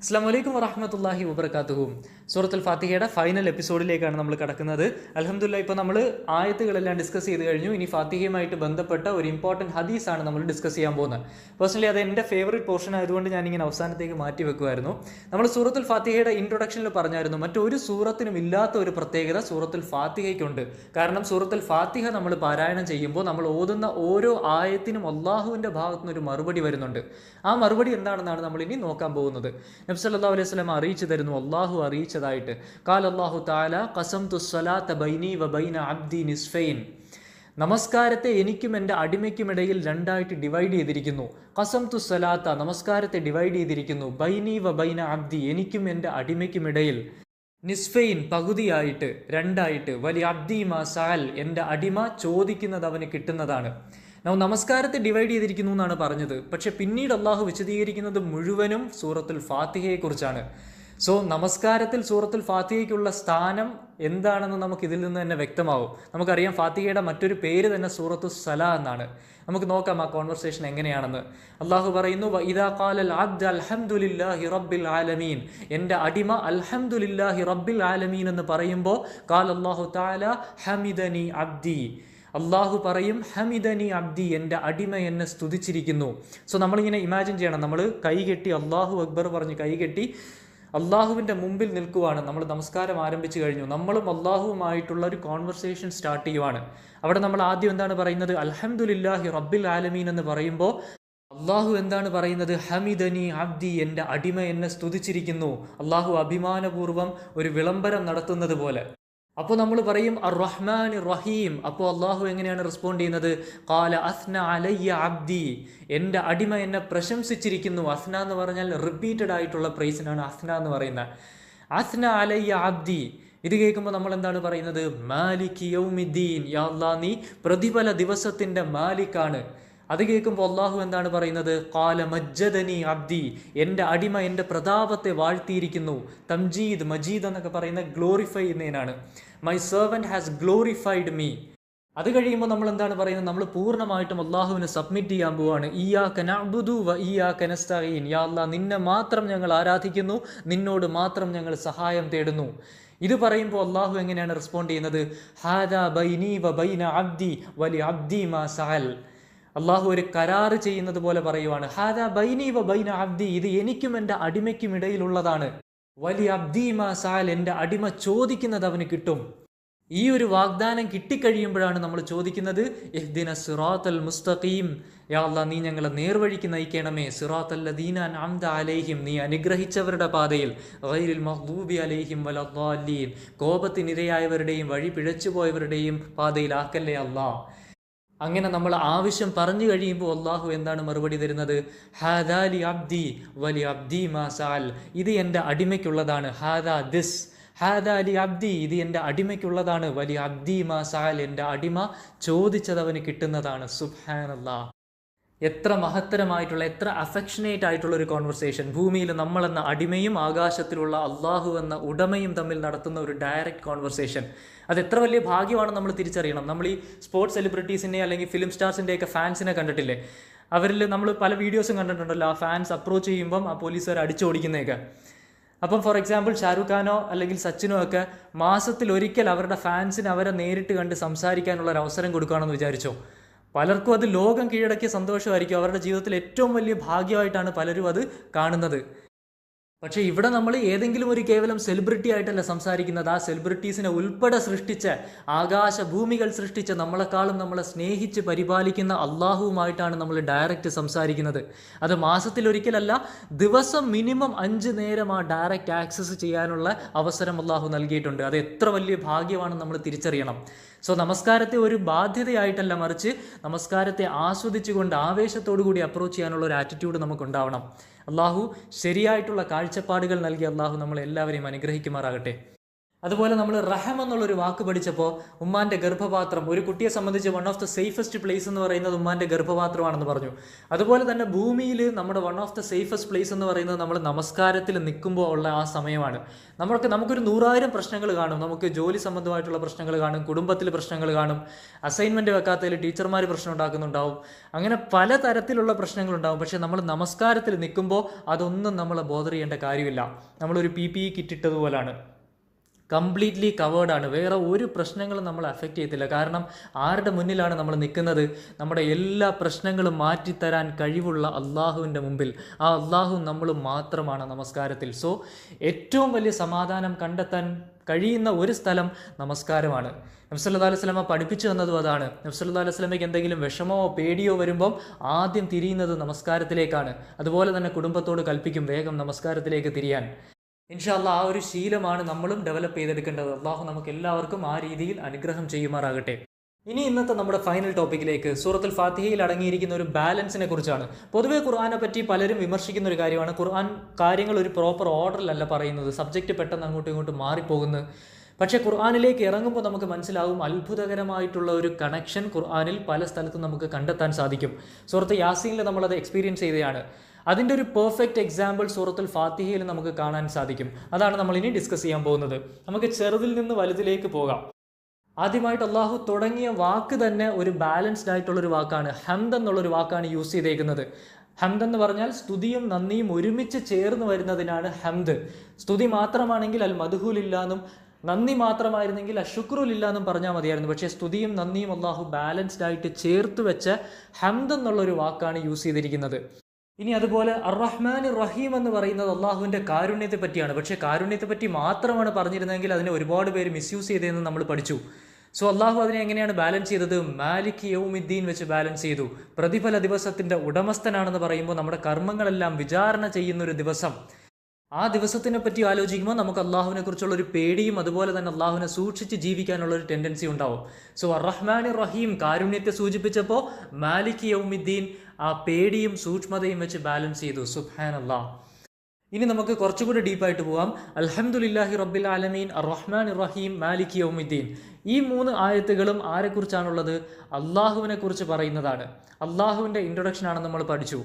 അസ്സാം വലൈക്കും വറഹമത്തല്ലാഹി വബർക്കാത്തുഹും സൂറത്തുൽ ഫാത്തിഹയുടെ ഫൈനൽ എപ്പിസോഡിലേക്കാണ് നമ്മൾ കടക്കുന്നത്. അലഹമുല്ല ഇപ്പോൾ നമ്മൾ ആയത്തുകളെല്ലാം ഡിസ്കസ് ചെയ്ത് കഴിഞ്ഞു. ഇനി ഫാത്തിഹയുമായിട്ട് ബന്ധപ്പെട്ട ഒരു ഇമ്പോർട്ടന്റ് ഹദീസാണ് നമ്മൾ ഡിസ്കസ് ചെയ്യാൻ പോകുന്നത്. പേഴ്സണലി അത് എന്റെ ഫേവറേറ്റ് പോർഷൻ ആയതുകൊണ്ട് ഞാനിങ്ങനെ അവസാനത്തേക്ക് മാറ്റി വെക്കുമായിരുന്നു. നമ്മൾ സൂറത്തുൽ ഫാത്തിഹയുടെ ഇൻട്രൊഡക്ഷനിൽ പറഞ്ഞായിരുന്നു മറ്റൊരു സൂറത്തിനും ഇല്ലാത്ത ഒരു പ്രത്യേകത സൂറത്തുൽ ഫാത്തിഹയ്ക്കുണ്ട്. കാരണം സൂറത്തുൽ ഫാത്തിഹ നമ്മൾ പാരായണം ചെയ്യുമ്പോൾ നമ്മൾ ഓതുന്ന ഓരോ ആയത്തിനും അള്ളാഹുവിന്റെ ഭാഗത്തുനിന്ന് ഒരു മറുപടി വരുന്നുണ്ട്. ആ മറുപടി എന്താണെന്നാണ് നമ്മൾ ഇനി നോക്കാൻ പോകുന്നത്. നബ്സല്ലാ അലൈഹി സ്വലം അറിയിച്ചു തരുന്നു. അള്ളാഹു അറിയിച്ചതായിട്ട്. കാൽ അള്ളാഹു താല കസം തുസ്വലാത്ത ബൈനി വ അബ്ദി നിസ്ഫൈൻ. നമസ്കാരത്തെ എനിക്കും എന്റെ അടിമയ്ക്കുമിടയിൽ രണ്ടായിട്ട് ഡിവൈഡ് ചെയ്തിരിക്കുന്നു. കസം തു സലാത്ത നമസ്കാരത്തെ ഡിവൈഡ് ചെയ്തിരിക്കുന്നു. ബൈനി വ ബൈന അബ്ദി എനിക്കും എന്റെ അടിമയ്ക്കുമിടയിൽ നിസ്ഫൈൻ പകുതിയായിട്ട് രണ്ടായിട്ട് വലിയ അബ്ദി മസാൽ എന്റെ അടിമ ചോദിക്കുന്നത് അവന് കിട്ടുന്നതാണ്. ನಾವು നമസ്കാരത്തെ ഡിവൈഡ് ചെയ്തിരിക്കുന്നു എന്നാണ് പറഞ്ഞത്. പക്ഷെ പിന്നീട് അള്ളാഹു വിശദീകരിക്കുന്നത് മുഴുവനും സൂറത്തുൽ ഫാത്തിഹയെക്കുറിച്ചാണ് സോ നമസ്കാരത്തിൽ സൂറത്തുൽ ഫാത്തിഹയ്ക്കുള്ള സ്ഥാനം എന്താണെന്ന് നമുക്ക് ഇതിൽ നിന്ന് തന്നെ വ്യക്തമാവും. നമുക്കറിയാം ഫാത്തിഹയുടെ മറ്റൊരു പേര് തന്നെ സൂറത്തു സല എന്നാണ്. നമുക്ക് നോക്കാം ആ കോൺവെർസേഷൻ എങ്ങനെയാണെന്ന്. അള്ളാഹു പറയുന്നു റബ്ബിൽ ആലമീൻ. എന്റെ അടിമ അൽഹംദുലില്ലാഹി റബ്ബിൽ ആലമീൻ എന്ന് പറയുമ്പോൾ കാൽ അള്ളാഹു താല ഹമിദനി അബ്ദി. അള്ളാഹു പറയും ഹമിദനി അബ്ദി എന്റെ അടിമ എന്നെ സ്തുതിച്ചിരിക്കുന്നു. സോ നമ്മളിങ്ങനെ ഇമാജിൻ ചെയ്യണം. നമ്മൾ കൈകെട്ടി അള്ളാഹു അക്ബർ പറഞ്ഞ് കൈകെട്ടി അള്ളാഹുവിന്റെ മുമ്പിൽ നിൽക്കുവാണ്. നമ്മൾ നമസ്കാരം ആരംഭിച്ചു കഴിഞ്ഞു. നമ്മളും അള്ളാഹുവുമായിട്ടുള്ള ഒരു കോൺവെർസേഷൻ സ്റ്റാർട്ട് ചെയ്യുവാണ്. അവിടെ നമ്മൾ ആദ്യം എന്താണ് പറയുന്നത്? അലഹമുല്ലാഹി റബ്ബിൽ ആലമീൻ എന്ന് പറയുമ്പോൾ അള്ളാഹു എന്താണ് പറയുന്നത്? ഹമിദനി അബ്ദി എന്റെ അടിമ എന്നെ സ്തുതിച്ചിരിക്കുന്നു. അള്ളാഹു അഭിമാനപൂർവം ഒരു വിളംബരം നടത്തുന്നത് പോലെ. അപ്പോൾ നമ്മൾ പറയും അർ റഹ്മാൻ റഹീം അപ്പോൾ അള്ളാഹു എങ്ങനെയാണ് റെസ്പോണ്ട് ചെയ്യുന്നത്? കാല അസ്ന അലയ്യ അബ്ദി. എന്റെ അടിമ എന്നെ പ്രശംസിച്ചിരിക്കുന്നു. അസ്ന എന്ന് പറഞ്ഞാൽ റിപ്പീറ്റഡ് ആയിട്ടുള്ള പ്രൈസിനാണ് അസ്ന എന്ന് പറയുന്നത് അസ്ന അലയ്യ അബ്ദി. ഇത് കേൾക്കുമ്പോൾ നമ്മൾ എന്താണ് പറയുന്നത്? മാലിക് യൗമിദ്ദീൻ. യാ അള്ളാ നീ പ്രതിഫല ദിവസത്തിന്റെ മാലിക്കാണ്. അത് കേൾക്കുമ്പോൾ അള്ളാഹു എന്താണ് പറയുന്നത്? കാല മജ്ജദനി അബ്ദി. എന്റെ അടിമ എന്റെ പ്രതാപത്തെ വാഴ്ത്തിയിരിക്കുന്നു. തംജീദ് മജീദ് എന്നൊക്കെ പറയുന്ന ഗ്ലോറിഫൈ ചെയ്യുന്നതിനാണ് my servant has glorified me അത് കഴിയുമ്പോൾ നമ്മൾ എന്താണ് പറയുന്നത്? നമ്മൾ പൂർണമായിട്ടും അള്ളാഹുവിന് സബ്മിറ്റ് ചെയ്യാൻ പോവാണ്. ഇയാ കനബുദു വ ഇയാ കനസ്തീൻ യാ അല്ലാ നിന്നെ മാത്രം ഞങ്ങൾ ആരാധിക്കുന്നു. നിന്നോട് മാത്രം ഞങ്ങൾ സഹായം തേടുന്നു. ഇത് പറയുമ്പോൾ അള്ളാഹു എങ്ങനെയാണ് റെസ്പോണ്ട് ചെയ്യുന്നത്? ഹാദ ബൈനി വ ബൈന അബ്ദി വലി അബ്ദി മാ സഹൽ അള്ളാഹു ഒരു കരാറ് ചെയ്യുന്നത് പോലെ പറയുവാണ്. ഹാദ ബൈനി വ ബൈന അബ്ദി. ഇത് എനിക്കും എന്റെ അടിമയ്ക്കും ഇടയിലുള്ളതാണ്. വലിയ അബ്ദി മാ സാൽ. എന്റെ അടിമ ചോദിക്കുന്നത് അവന് കിട്ടും. ഈ ഒരു വാഗ്ദാനം കിട്ടിക്കഴിയുമ്പോഴാണ് നമ്മൾ ചോദിക്കുന്നത് സിറാത്തൽ മുസ്തഖീം. യാ നീ ഞങ്ങളെ നേർവഴിക്ക് നയിക്കണമേ. സിറാത്തല്ലദീന അലൈഹിം. നീ അനുഗ്രഹിച്ചവരുടെ പാതയിൽ. ഗൈരിൽ മഹ്ദൂബി അലൈഹിം വലദ്ദാലീൻ കോപത്തിനിരയായവരുടെയും വഴി പിഴച്ചുപോയവരുടെയും പാതയിലാക്കല്ലേ അല്ലാ അങ്ങനെ നമ്മൾ ആവശ്യം പറഞ്ഞു കഴിയുമ്പോൾ അള്ളാഹു എന്താണ് മറുപടി തരുന്നത്? ഹാദാലി അബ്ദി വലി അബ്ദി മാസാൽ ഇത് എന്റെ അടിമയ്ക്കുള്ളതാണ്. ഹാദാ ദിസ്. ഹാദാലി അബ്ദി. ഇത് എന്റെ അടിമയ്ക്കുള്ളതാണ്. വലി അബ്ദി മാസാൽ എന്റെ അടിമ ചോദിച്ചത് അവന് കിട്ടുന്നതാണ്. സുബ്ഹാനല്ലാ. എത്ര മഹത്തരമായിട്ടുള്ള എത്ര അഫെക്ഷനേറ്റ് ആയിട്ടുള്ള ഒരു കോൺവെർസേഷൻ ഭൂമിയിൽ നമ്മളെന്ന അടിമയും ആകാശത്തിലുള്ള അള്ളാഹു എന്ന ഉടമയും തമ്മിൽ നടത്തുന്ന ഒരു ഡയറക്റ്റ് കോൺവെർസേഷൻ അത് എത്ര വലിയ ഭാഗ്യമാണ് നമ്മൾ തിരിച്ചറിയണം. നമ്മൾ ഈ സ്പോർട്സ് സെലിബ്രിറ്റീസിന്റെ അല്ലെങ്കിൽ ഫിലിം സ്റ്റാർസിന്റെ ഒക്കെ ഫാൻസിനെ കണ്ടിട്ടില്ലേ? അവരിൽ നമ്മൾ പല വീഡിയോസും കണ്ടിട്ടുണ്ടല്ലോ. ആ ഫാൻസ് അപ്രോച്ച് ചെയ്യുമ്പം ആ പോലീസുകാർ അടിച്ചോടിക്കുന്നതൊക്കെ. അപ്പം ഫോർ എക്സാമ്പിൾ ഷാരൂഖ് ഖാനോ അല്ലെങ്കിൽ സച്ചിനോ ഒക്കെ മാസത്തിൽ ഒരിക്കൽ അവരുടെ ഫാൻസിന് അവരെ നേരിട്ട് കണ്ട് സംസാരിക്കാനുള്ള ഒരു അവസരം കൊടുക്കുകയാണെന്ന് വിചാരിച്ചോ? പലർക്കും അത് ലോകം കീഴടക്കിയ സന്തോഷമായിരിക്കും. അവരുടെ ജീവിതത്തിൽ ഏറ്റവും വലിയ ഭാഗ്യമായിട്ടാണ് പലരും അത് കാണുന്നത്. പക്ഷേ ഇവിടെ നമ്മൾ ഏതെങ്കിലും ഒരു കേവലം സെലിബ്രിറ്റി ആയിട്ടല്ല സംസാരിക്കുന്നത്. ആ സെലിബ്രിറ്റീസിനെ ഉൾപ്പെടെ സൃഷ്ടിച്ച ആകാശ ഭൂമികൾ സൃഷ്ടിച്ച നമ്മളെക്കാളും നമ്മളെ സ്നേഹിച്ച് പരിപാലിക്കുന്ന അള്ളാഹുവുമായിട്ടാണ് നമ്മൾ ഡയറക്റ്റ് സംസാരിക്കുന്നത്. അത് മാസത്തിൽ ഒരിക്കലല്ല ദിവസം മിനിമം അഞ്ച് നേരം ആ ഡയറക്റ്റ് ആക്സസ് ചെയ്യാനുള്ള അവസരം അള്ളാഹു നൽകിയിട്ടുണ്ട്. അത് എത്ര വലിയ ഭാഗ്യമാണ് നമ്മൾ തിരിച്ചറിയണം. സോ നമസ്കാരത്തെ ഒരു ബാധ്യതയായിട്ടല്ല മറിച്ച് നമസ്കാരത്തെ ആസ്വദിച്ചുകൊണ്ട് ആവേശത്തോടു കൂടി അപ്രോച്ച് ചെയ്യാനുള്ള ഒരു ആറ്റിറ്റ്യൂഡ് നമുക്കുണ്ടാവണം അള്ളാഹു ശരിയായിട്ടുള്ള കാഴ്ചപ്പാടുകൾ നൽകി അള്ളാഹു നമ്മളെല്ലാവരെയും അനുഗ്രഹിക്കുമാറാകട്ടെ. അതുപോലെ നമ്മൾ റഹം എന്നുള്ളൊരു വാക്ക് പഠിച്ചപ്പോൾ ഉമ്മാന്റെ ഗർഭപാത്രം ഒരു കുട്ടിയെ സംബന്ധിച്ച് one of the safest place എന്ന് പറയുന്നത് ഉമ്മാന്റെ ഗർഭപാത്രമാണെന്ന് പറഞ്ഞു. അതുപോലെ തന്നെ ഭൂമിയിൽ നമ്മുടെ one of the safest place എന്ന് പറയുന്നത് നമ്മൾ നമസ്കാരത്തിൽ നിൽക്കുമ്പോൾ ഉള്ള ആ സമയമാണ്. നമ്മൾക്ക് നമുക്കൊരു നൂറായിരം പ്രശ്നങ്ങൾ കാണും. നമുക്ക് ജോലി സംബന്ധമായിട്ടുള്ള പ്രശ്നങ്ങൾ കാണും കുടുംബത്തിൽ പ്രശ്നങ്ങൾ കാണും അസൈൻമെന്റ് വെക്കാത്തതിൽ ടീച്ചർമാർ പ്രശ്നം ഉണ്ടാക്കുന്നുണ്ടാവും. അങ്ങനെ പല തരത്തിലുള്ള പ്രശ്നങ്ങളുണ്ടാവും. പക്ഷേ നമ്മൾ നമസ്കാരത്തിൽ നിൽക്കുമ്പോൾ അതൊന്നും നമ്മളെ ബോധർ ചെയ്യേണ്ട കാര്യമില്ല. നമ്മളൊരു പി പി ഇ കിറ്റിട്ടതുപോലാണ് കംപ്ലീറ്റ്ലി കവേർഡ് ആണ്. വേറെ ഒരു പ്രശ്നങ്ങളും നമ്മൾ അഫക്റ്റ് ചെയ്യത്തില്ല. കാരണം ആരുടെ മുന്നിലാണ് നമ്മൾ നിൽക്കുന്നത്? നമ്മുടെ എല്ലാ പ്രശ്നങ്ങളും മാറ്റിത്തരാൻ കഴിവുള്ള അള്ളാഹുവിന്റെ മുമ്പിൽ. ആ അള്ളാഹു നമ്മൾ മാത്രമാണ് നമസ്കാരത്തിൽ. സോ ഏറ്റവും വലിയ സമാധാനം കണ്ടെത്താൻ കഴിയുന്ന ഒരു സ്ഥലം നമസ്കാരമാണ്. നബ്സല്ലാ അലൈഹി സ്വലമ പഠിപ്പിച്ചു തന്നതും അതാണ്. നബ്സല്ലാ അലൈഹി സ്വലമയ്ക്ക് എന്തെങ്കിലും വിഷമോ പേടിയോ വരുമ്പം ആദ്യം തിരിയുന്നത് നമസ്കാരത്തിലേക്കാണ്. അതുപോലെ തന്നെ കുടുംബത്തോട് കൽപ്പിക്കും വേഗം നമസ്കാരത്തിലേക്ക് തിരിയാൻ. ഇൻഷാല്ല ആ ഒരു ശീലമാണ് നമ്മളും ഡെവലപ്പ് ചെയ്തെടുക്കേണ്ടത്. അള്ളാഹു നമുക്ക് എല്ലാവർക്കും ആ രീതിയിൽ അനുഗ്രഹം ചെയ്യുമാറാകട്ടെ. ഇനി ഇന്നത്തെ നമ്മുടെ ഫൈനൽ ടോപ്പിക്കിലേക്ക് സൂറത്തുൽ ഫാത്തിഹയിൽ അടങ്ങിയിരിക്കുന്ന ഒരു ബാലൻസിനെ കുറിച്ചാണ്. പൊതുവേ ഖുർആാനെ പറ്റി പലരും വിമർശിക്കുന്ന ഒരു കാര്യമാണ്. ഖുർആൻ കാര്യങ്ങൾ ഒരു പ്രോപ്പർ ഓർഡറിലല്ല പറയുന്നത്. സബ്ജക്റ്റ് പെട്ടെന്ന് അങ്ങോട്ടും ഇങ്ങോട്ടും മാറിപ്പോകുന്നു. പക്ഷേ ഖുർആാനിലേക്ക് ഇറങ്ങുമ്പോൾ നമുക്ക് മനസ്സിലാവും അത്ഭുതകരമായിട്ടുള്ള ഒരു കണക്ഷൻ ഖുർആാനിൽ പല സ്ഥലത്തും നമുക്ക് കണ്ടെത്താൻ സാധിക്കും. സുഹൃത്ത് യാസീനിൽ നമ്മളത് എക്സ്പീരിയൻസ് ചെയ്തതാണ് അതിന്റെ ഒരു പെർഫെക്റ്റ് എക്സാമ്പിൾ സൂറത്തുൽ ഫാത്തിഹയിൽ നമുക്ക് കാണാൻ സാധിക്കും. അതാണ് നമ്മൾ ഇനി ഡിസ്കസ് ചെയ്യാൻ പോകുന്നത്. നമുക്ക് ചെറുതിൽ നിന്ന് വലുതിലേക്ക് പോകാം. ആദ്യമായിട്ട് അള്ളാഹു തുടങ്ങിയ വാക്ക് തന്നെ ഒരു ബാലൻസ്ഡ് ആയിട്ടുള്ളൊരു വാക്കാണ്. ഹംദ് എന്നുള്ളൊരു വാക്കാണ് യൂസ് ചെയ്തേക്കുന്നത്. ഹംദ് എന്ന് പറഞ്ഞാൽ സ്തുതിയും നന്ദിയും ഒരുമിച്ച് ചേർന്ന് വരുന്നതിനാണ് ഹംദ്. സ്തുതി മാത്രമാണെങ്കിൽ അൽ മധുഹുലില്ലാന്നും നന്ദി മാത്രമായിരുന്നെങ്കിൽ അഷുക്രുലില്ല എന്നും പറഞ്ഞാൽ മതിയായിരുന്നു. പക്ഷേ സ്തുതിയും നന്ദിയും അള്ളാഹു ബാലൻസ്ഡ് ആയിട്ട് ചേർത്ത് വെച്ച ഹംദ് എന്നുള്ളൊരു വാക്കാണ് യൂസ് ചെയ്തിരിക്കുന്നത്. ഇനി അതുപോലെ അറഹ്മാൻ റഹീം എന്ന് പറയുന്നത് അള്ളാഹുവിന്റെ കാരുണ്യത്തെ പറ്റിയാണ് പക്ഷേ കാരുണ്യത്തെ പറ്റി മാത്രമാണ് പറഞ്ഞിരുന്നെങ്കിൽ അതിനെ ഒരുപാട് പേര് മിസ്യൂസ് ചെയ്തതെന്ന് നമ്മൾ പഠിച്ചു. സോ അള്ളാഹു അതിനെ എങ്ങനെയാണ് ബാലൻസ് ചെയ്തത്? മാലിക് യൗമിദ്ദീൻ വെച്ച് ബാലൻസ് ചെയ്തു. പ്രതിഫല ദിവസത്തിന്റെ ഉടമസ്ഥനാണെന്ന് പറയുമ്പോൾ നമ്മുടെ കർമ്മങ്ങളെല്ലാം വിചാരണ ചെയ്യുന്ന ഒരു ദിവസം. ആ ദിവസത്തിനെ പറ്റി ആലോചിക്കുമ്പോൾ നമുക്ക് അള്ളാഹുവിനെ കുറിച്ചുള്ള ഒരു പേടിയും അതുപോലെ തന്നെ അള്ളാഹുവിനെ സൂക്ഷിച്ച് ജീവിക്കാനുള്ള ഒരു ടെൻഡൻസി ഉണ്ടാവും. സോ റഹ്മാൻ റഹീം കാരുണ്യത്തെ സൂചിപ്പിച്ചപ്പോൾ മാലിക് യൗമിദ്ദീൻ ആ പേടിയും സൂക്ഷ്മതയും വെച്ച് ബാലൻസ് ചെയ്തു. സുഹാൻ അള്ളാഹ് ഇനി നമുക്ക് കുറച്ചുകൂടി ഡീപ്പായിട്ട് പോവാം. അലഹമുല്ലാഹി റബ്ബിൽ ആലമീൻ റഹ്മാൻ റഹീം മാലിക് യൗമിദ്ദീൻ. ഈ മൂന്ന് ആയത്തുകളും ആരെക്കുറിച്ചാണുള്ളത് അള്ളാഹുവിനെ കുറിച്ച് പറയുന്നതാണ്. അള്ളാഹുവിന്റെ ഇൻട്രൊഡക്ഷനാണ് നമ്മൾ പഠിച്ചു.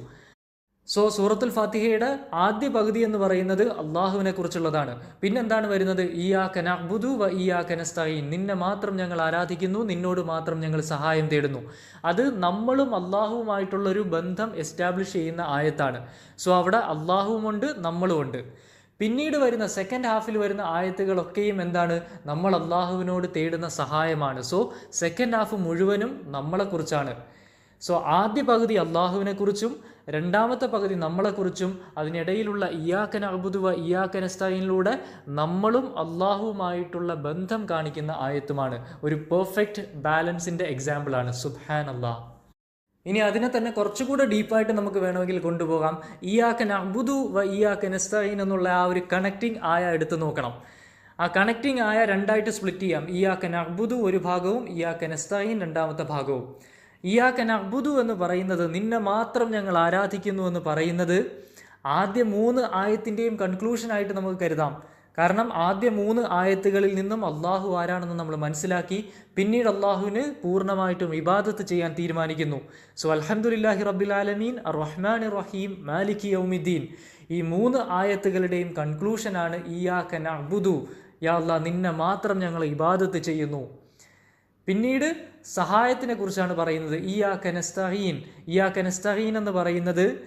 സോ സൂറത്തുൽ ഫാത്തിഹയുടെ ആദ്യ പകുതി എന്ന് പറയുന്നത് അള്ളാഹുവിനെ കുറിച്ചുള്ളതാണ്. പിന്നെന്താണ് വരുന്നത്? ഈ ആ കനബുദു വ ഈ ആ കനസ്തായി നിന്നെ മാത്രം ഞങ്ങൾ ആരാധിക്കുന്നു നിന്നോട് മാത്രം ഞങ്ങൾ സഹായം തേടുന്നു. അത് നമ്മളും അള്ളാഹുവുമായിട്ടുള്ള ഒരു ബന്ധം എസ്റ്റാബ്ലിഷ് ചെയ്യുന്ന ആയത്താണ്. സോ അവിടെ അള്ളാഹുവുമുണ്ട് നമ്മളുമുണ്ട്. പിന്നീട് വരുന്ന സെക്കൻഡ് ഹാഫിൽ വരുന്ന ആയത്തുകളൊക്കെയും എന്താണ്? നമ്മൾ അള്ളാഹുവിനോട് തേടുന്ന സഹായമാണ്. സോ സെക്കൻഡ് ഹാഫ് മുഴുവനും നമ്മളെക്കുറിച്ചാണ്. സോ ആദ്യ പകുതി അള്ളാഹുവിനെ കുറിച്ചും രണ്ടാമത്തെ പകുതി നമ്മളെക്കുറിച്ചും അതിനിടയിലുള്ള ഇയാക്കൻ അബുദുവ ഇയാക്കൻ എസ്തായിനിലൂടെ നമ്മളും അള്ളാഹുവുമായിട്ടുള്ള ബന്ധം കാണിക്കുന്ന ആയത്തുമാണ്. ഒരു പെർഫെക്റ്റ് ബാലൻസിന്റെ എക്സാമ്പിളാണ് സുബ്ഹാൻ അള്ളാഹ് ഇനി അതിനെ തന്നെ കുറച്ചുകൂടെ ഡീപ്പായിട്ട് നമുക്ക് വേണമെങ്കിൽ കൊണ്ടുപോകാം. ഇയാക്കൻ അബുദു വ ഇയാക്കൻ എസ്തൈൻ എന്നുള്ള ആ ഒരു കണക്റ്റിംഗ് ആയ എടുത്തു നോക്കണം. ആ കണക്റ്റിംഗ് ആയ രണ്ടായിട്ട് സ്പ്ലിറ്റ് ചെയ്യാം. ഇയാക്കൻ അബുദു ഒരു ഭാഗവും ഇയാക്കൻ എസ്തൈൻ രണ്ടാമത്തെ ഭാഗവും. ഇയാക്കൻ അബുദു എന്ന് പറയുന്നത് നിന്നെ മാത്രം ഞങ്ങൾ ആരാധിക്കുന്നു എന്ന് പറയുന്നത് ആദ്യ മൂന്ന് ആയത്തിന്റെയും കൺക്ലൂഷനായിട്ട് നമുക്ക് കരുതാം. കാരണം ആദ്യ മൂന്ന് ആയത്തുകളിൽ നിന്നും അള്ളാഹു ആരാണെന്ന് നമ്മൾ മനസ്സിലാക്കി പിന്നീട് അള്ളാഹുവിന് പൂർണമായിട്ടും ഇബാദത്ത് ചെയ്യാൻ തീരുമാനിക്കുന്നു. സോ അൽഹംദുലില്ലാഹി റബ്ബിൽ ആലമീൻ റഹ്മാൻ റഹീം മാലിക് യൗമിദ്ദീൻ. ഈ മൂന്ന് ആയത്തുകളുടെയും കൺക്ലൂഷനാണ് ഇയാക്കൻ അബുദു യാ അല്ലാ നിന്നെ മാത്രം ഞങ്ങൾ ഇബാദത്ത് ചെയ്യുന്നു. പിന്നീട് സഹായത്തിനെ കുറിച്ചാണ് പറയുന്നത്. ഇയാ കനസ്തഹീൻ ആ കനസ്തഹീൻ എന്ന് പറയുന്നത്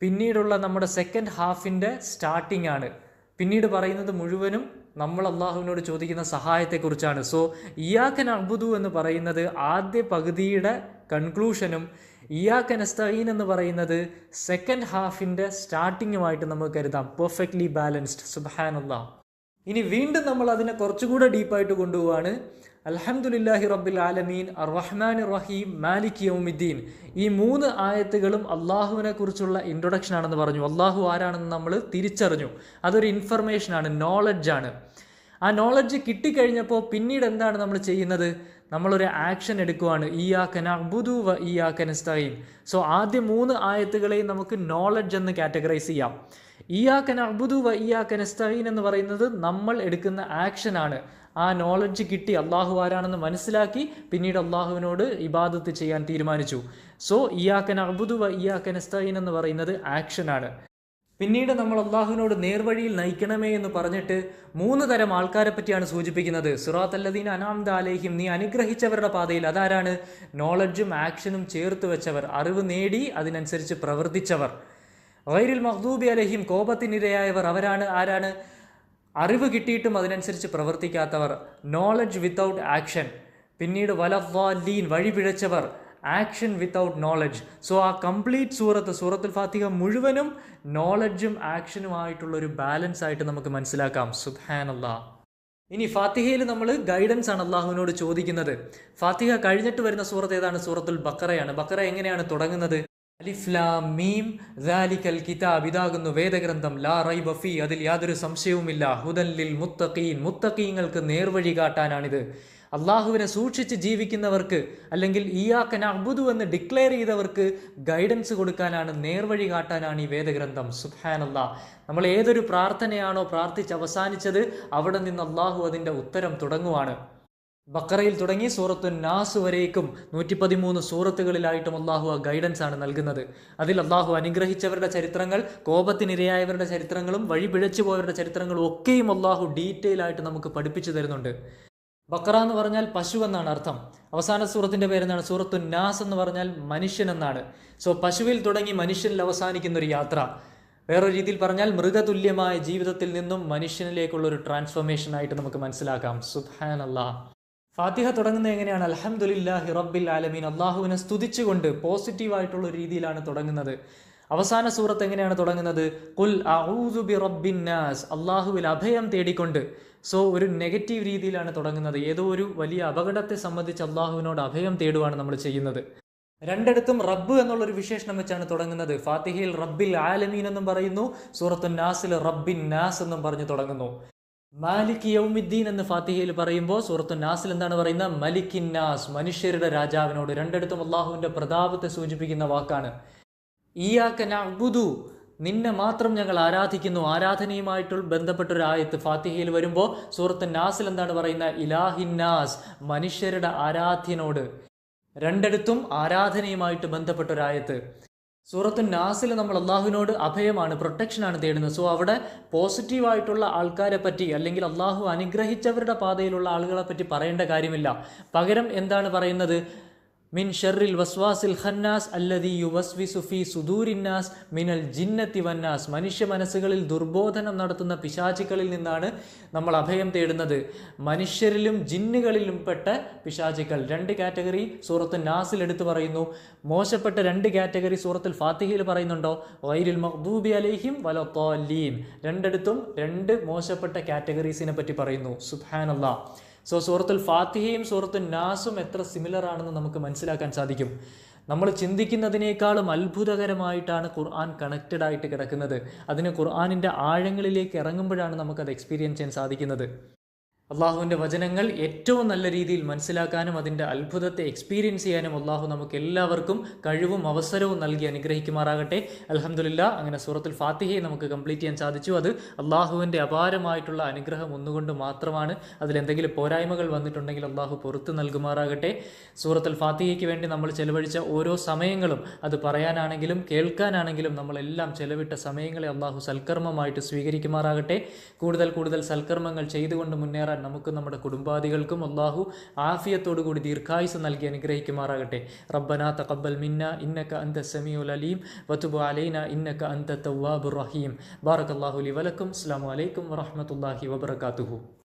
പിന്നീടുള്ള നമ്മുടെ സെക്കൻഡ് ഹാഫിന്റെ സ്റ്റാർട്ടിംഗ് ആണ്. പിന്നീട് പറയുന്നത് മുഴുവനും നമ്മൾ അള്ളാഹുവിനോട് ചോദിക്കുന്ന സഹായത്തെക്കുറിച്ചാണ്. സോ ഇയാക്കൻ അബുദു എന്ന് പറയുന്നത് ആദ്യ പകുതിയുടെ കൺക്ലൂഷനും ഇയാക്കൻ എസ്തഹീൻ എന്ന് പറയുന്നത് സെക്കൻഡ് ഹാഫിന്റെ സ്റ്റാർട്ടിങ്ങുമായിട്ട് നമുക്ക് കരുതാം. പെർഫെക്റ്റ്ലി ബാലൻസ്ഡ് സുബാൻ അള്ളാഹ് ഇനി വീണ്ടും നമ്മൾ അതിനെ കുറച്ചുകൂടെ ഡീപ്പായിട്ട് കൊണ്ടുപോവാണ്. അൽഹംദുലില്ലാഹി റബ്ബിൽ ആലമീൻ അർ റഹ്മാൻ റഹീം മാലിക് യൗമിദ്ദീൻ. ഈ മൂന്ന് ആയത്തുകളും അള്ളാഹുവിനെ കുറിച്ചുള്ള ഇൻട്രൊഡക്ഷൻ ആണെന്ന് പറഞ്ഞു. അള്ളാഹു ആരാണെന്ന് നമ്മൾ തിരിച്ചറിഞ്ഞു. അതൊരു ഇൻഫർമേഷനാണ് നോളജാണ് ആ നോളജ് കിട്ടിക്കഴിഞ്ഞപ്പോൾ പിന്നീട് എന്താണ് നമ്മൾ ചെയ്യുന്നത്? നമ്മളൊരു ആക്ഷൻ എടുക്കുവാണ്. ഈ ആക്കൻ അബുദു വ ആക്കൻ കനസ്തീൻ സോ ആദ്യ മൂന്ന് ആയത്തുകളെയും നമുക്ക് നോളജ് എന്ന് കാറ്റഗറൈസ് ചെയ്യാം. ഇയാക്കൻ അർബുദു വ ഇയാക്കൻ എസ്തഈൻ എന്ന് പറയുന്നത് നമ്മൾ എടുക്കുന്ന ആക്ഷനാണ് ആ നോളജ് കിട്ടി അള്ളാഹു ആരാണെന്ന് മനസ്സിലാക്കി പിന്നീട് അള്ളാഹുവിനോട് ഇബാദത്ത് ചെയ്യാൻ തീരുമാനിച്ചു. സോ ഇയാക്കൻ അബുദു വ ഇയാക്കൻ എസ്തഈൻ എന്ന് പറയുന്നത് ആക്ഷനാണ് പിന്നീട് നമ്മൾ അള്ളാഹുവിനോട് നേർവഴിയിൽ നയിക്കണമേ എന്ന് പറഞ്ഞിട്ട് മൂന്ന് തരം ആൾക്കാരെ പറ്റിയാണ് സൂചിപ്പിക്കുന്നത്. സുറാത്ത് അല്ലദീൻ അനാംദ അലേഹിം നീ അനുഗ്രഹിച്ചവരുടെ പാതയിൽ അതാരാണ്? നോളജും ആക്ഷനും ചേർത്ത് വെച്ചവർ അറിവ് നേടി അതിനനുസരിച്ച് പ്രവർത്തിച്ചവർ. വൈരിൽ മഹ്ദൂബി അലഹിം കോപത്തിനിരയായവർ അവരാണ് ആരാണ്? അറിവ് കിട്ടിയിട്ടും അതിനനുസരിച്ച് പ്രവർത്തിക്കാത്തവർ നോളജ് വിത്തൗട്ട് ആക്ഷൻ പിന്നീട് വലവാലീൻ വഴിപിഴച്ചവർ ആക്ഷൻ വിത്തൗട്ട് നോളജ് സോ ആ കംപ്ലീറ്റ് സൂറത്ത് സൂറത്തുൽ ഫാത്തിഹ മുഴുവനും നോളജും ആക്ഷനുമായിട്ടുള്ള ഒരു ബാലൻസ് ആയിട്ട് നമുക്ക് മനസ്സിലാക്കാം. സുബ്ഹാനല്ലാ. ഇനി ഫാത്തിഹയിൽ നമ്മൾ ഗൈഡൻസ് ആണ് അള്ളാഹുവിനോട് ചോദിക്കുന്നത്. ഫാത്തിഹ കഴിഞ്ഞിട്ട് വരുന്ന സൂറത്ത് ഏതാണ്? സൂറത്തുൽ ബക്കറയാണ്. ബക്കറ എങ്ങനെയാണ് തുടങ്ങുന്നത്? അലിഫ്ലാം മീം ദാലിക്കൽ കിതാബ്. ഇതാകുന്നു വേദഗ്രന്ഥം. ലാ റൈബ ഫീ. അതിൽ യാതൊരു സംശയവുമില്ല. ഹുദല്ലിൽ മുത്തഖീൻ. മുത്തഖീങ്ങൾക്ക് നേർവഴി കാട്ടാനാണിത്. അള്ളാഹുവിനെ സൂക്ഷിച്ച് ജീവിക്കുന്നവർക്ക് അല്ലെങ്കിൽ ഇയാക്കൻ അബുദു എന്ന് ഡിക്ലെയർ ചെയ്തവർക്ക് ഗൈഡൻസ് കൊടുക്കാനാണ് നേർവഴി കാട്ടാനാണ് ഈ വേദഗ്രന്ഥം. സുഹാനല്ലാ നമ്മൾ ഏതൊരു പ്രാർത്ഥനയാണോ പ്രാർത്ഥിച്ച് അവസാനിച്ചത് അവിടെ നിന്ന് അള്ളാഹു അതിന്റെ ഉത്തരം തുടങ്ങുവാണ്. ബക്കറയിൽ തുടങ്ങി സൂറത്തു നാസ് വരേക്കും നൂറ്റി പതിമൂന്ന് സൂറത്തുകളിലായിട്ടും അള്ളാഹു ആ ഗൈഡൻസ് ആണ് നൽകുന്നത്. അതിൽ അള്ളാഹു അനുഗ്രഹിച്ചവരുടെ ചരിത്രങ്ങൾ കോപത്തിനിരയായവരുടെ ചരിത്രങ്ങളും വഴി പിഴച്ചു പോയവരുടെ ചരിത്രങ്ങളും ഒക്കെയും അള്ളാഹു ഡീറ്റെയിൽ ആയിട്ട് നമുക്ക് പഠിപ്പിച്ചു തരുന്നുണ്ട്. ബക്കറ എന്ന് പറഞ്ഞാൽ പശു എന്നാണ് അർത്ഥം. അവസാന സൂറത്തിന്റെ പേരെന്നാണ് സൂറത്തു നാസ് എന്ന് പറഞ്ഞാൽ മനുഷ്യൻ എന്നാണ്. സോ പശുവിൽ തുടങ്ങി മനുഷ്യനിൽ അവസാനിക്കുന്ന ഒരു യാത്ര. വേറൊരു രീതിയിൽ പറഞ്ഞാൽ മൃഗതുല്യമായ ജീവിതത്തിൽ നിന്നും മനുഷ്യനിലേക്കുള്ള ഒരു ട്രാൻസ്ഫോർമേഷൻ ആയിട്ട് നമുക്ക് മനസ്സിലാക്കാം. സുഹാൻ അള്ളാഹ് ഫാത്തിഹ തുടങ്ങുന്നത് എങ്ങനെയാണ്? അലഹമുല്ലാഹി റബ്ബിൽ ആലമീൻ. അള്ളാഹുവിനെ സ്തുതിച്ചുകൊണ്ട് പോസിറ്റീവ് ആയിട്ടുള്ള ഒരു രീതിയിലാണ് തുടങ്ങുന്നത്. അവസാന സൂറത്ത് എങ്ങനെയാണ് തുടങ്ങുന്നത്? കുൽ ബി റബ്ബിൻ നാസ്. അള്ളാഹുവിൽ അഭയം തേടിക്കൊണ്ട്. സോ ഒരു നെഗറ്റീവ് രീതിയിലാണ് തുടങ്ങുന്നത്. ഏതോ ഒരു വലിയ അപകടത്തെ സംബന്ധിച്ച് അള്ളാഹുവിനോട് അഭയം തേടുവാണ് നമ്മൾ ചെയ്യുന്നത്. രണ്ടിടത്തും റബ്ബ് എന്നുള്ളൊരു വിശേഷണം വെച്ചാണ് തുടങ്ങുന്നത്. ഫാത്തിഹയിൽ റബ്ബിൽ ആലമീൻ എന്നും പറയുന്നു. സൂറത്തു നാസിൽ റബ്ബിൻ നാസ് എന്നും പറഞ്ഞു തുടങ്ങുന്നു. മാലിക് യൗമിദ്ദീൻ എന്ന് ഫാത്തിഹയിൽ പറയുമ്പോൾ സൂറത്തു നാസിൽ എന്താണ് പറയുന്നത്? മലിക്കിൻ നാസ് മനുഷ്യരുടെ രാജാവിനോട്. രണ്ടിടത്തും അള്ളാഹുവിന്റെ പ്രതാപത്തെ സൂചിപ്പിക്കുന്ന വാക്കാണ്. ഈയാക്ക നഅ്ബുദു നിന്നെ മാത്രം ഞങ്ങൾ ആരാധിക്കുന്നു. ആരാധനയുമായിട്ട് ബന്ധപ്പെട്ട ഒരു ആയത്ത് ഫാത്തിഹയിൽ വരുമ്പോൾ സൂറത്ത് നാസിൽ എന്താണ് പറയുന്നത്? ഇലാഹിന്നാസ് മനുഷ്യരുടെ ആരാധ്യനോട്. രണ്ടിടത്തും ആരാധനയുമായിട്ട് ബന്ധപ്പെട്ട ഒരു ആയത്ത്. സൂറത്തു നാസിൽ നമ്മൾ അള്ളാഹുവിനോട് അഭയമാണ് പ്രൊട്ടക്ഷനാണ് തേടുന്നത്. സോ അവിടെ പോസിറ്റീവായിട്ടുള്ള ആൾക്കാരെ പറ്റി അല്ലെങ്കിൽ അള്ളാഹു അനുഗ്രഹിച്ചവരുടെ പാതയിലുള്ള ആളുകളെ പറ്റി പറയേണ്ട കാര്യമില്ല. പകരം എന്താണ് പറയുന്നത്? മിൻ ഷെറിൽ വസ്വാസിൽ ഖന്നാസ് അല്ലദി യുവസ്വിസു ഫി സുദൂരിന്നാസ് മിനൽ ജിന്നത്തി വന്നാസ് മനുഷ്യ മനസ്സുകളിൽ ദുർബോധനം നടത്തുന്ന പിശാചികളിൽ നിന്നാണ് നമ്മൾ അഭയം തേടുന്നത്. മനുഷ്യരിലും ജിന്നുകളിലും പെട്ട പിശാചികൾ രണ്ട് കാറ്റഗറി സൂറത്ത് നാസിൽ എടുത്തു പറയുന്നു. മോശപ്പെട്ട രണ്ട് കാറ്റഗറി സൂറത്തിൽ ഫാത്തിഹയിൽ പറയുന്നുണ്ടോ? വൈരിൽ മഹ്ദൂബി അലൈഹിം വലത്തോലീൻ രണ്ടിടത്തും രണ്ട് മോശപ്പെട്ട കാറ്റഗറീസിനെ പറ്റി പറയുന്നു. സുബാനല്ലാ സോ സൂറത്തുൽ ഫാത്തിഹയും സൂറത്തുൽ നാസും എത്ര സിമിലർ ആണെന്ന് നമുക്ക് മനസ്സിലാക്കാൻ സാധിക്കും. നമ്മൾ ചിന്തിക്കുന്നതിനേക്കാളും അത്ഭുതകരമായിട്ടാണ് ഖുർആൻ കണക്റ്റഡ് ആയിട്ട് കിടക്കുന്നത്. അതിന് ഖുർആാനിന്റെ ആഴങ്ങളിലേക്ക് ഇറങ്ങുമ്പോഴാണ് നമുക്കത് എക്സ്പീരിയൻസ് ചെയ്യാൻ സാധിക്കുന്നത്. അള്ളാഹുവിന്റെ വചനങ്ങൾ ഏറ്റവും നല്ല രീതിയിൽ മനസ്സിലാക്കാനും അതിന്റെ അത്ഭുതത്തെ എക്സ്പീരിയൻസ് ചെയ്യാനും അള്ളാഹു നമുക്ക് എല്ലാവർക്കും കഴിവും അവസരവും നൽകി അനുഗ്രഹിക്കുമാറാകട്ടെ. അലഹമുല്ല അങ്ങനെ സൂറത്തുൽ ഫാത്തിഹയെ നമുക്ക് കംപ്ലീറ്റ് ചെയ്യാൻ സാധിച്ചു. അത് അള്ളാഹുവിന്റെ അപാരമായിട്ടുള്ള അനുഗ്രഹം ഒന്നുകൊണ്ട് മാത്രമാണ്. അതിലെന്തെങ്കിലും പോരായ്മകൾ വന്നിട്ടുണ്ടെങ്കിൽ അള്ളാഹു പുറത്തു നൽകുമാറാകട്ടെ. സൂറത്തുൽ ഫാത്തിഹയ്ക്ക് വേണ്ടി നമ്മൾ ചെലവഴിച്ച ഓരോ സമയങ്ങളും അത് പറയാനാണെങ്കിലും കേൾക്കാനാണെങ്കിലും നമ്മളെല്ലാം ചെലവിട്ട സമയങ്ങളെ അള്ളാഹു സൽക്കർമ്മമായിട്ട് സ്വീകരിക്കുമാറാകട്ടെ. കൂടുതൽ കൂടുതൽ സൽക്കർമ്മങ്ങൾ ചെയ്തുകൊണ്ട് മുന്നേറാൻ നമുക്ക് നമ്മുടെ കുടുംബാദികൾക്കും അള്ളാഹു ആഫിയത്തോടു കൂടി ദീർഘായുസ് നൽകി അനുഗ്രഹിക്കുമാറാകട്ടെ. റബ്ബന തഖബ്ബൽ മിന്ന ഇന്നക അന്ത സമിയുൽ അലീം വതുബ് അലൈന ഇന്നക അന്ത തവ്വാബുർ റഹീം. ബാറകല്ലാഹു ലി വലക്കും. അസ്സലാമു അലൈക്കും വറഹ്മത്തുള്ളാഹി വബറകാതുഹു.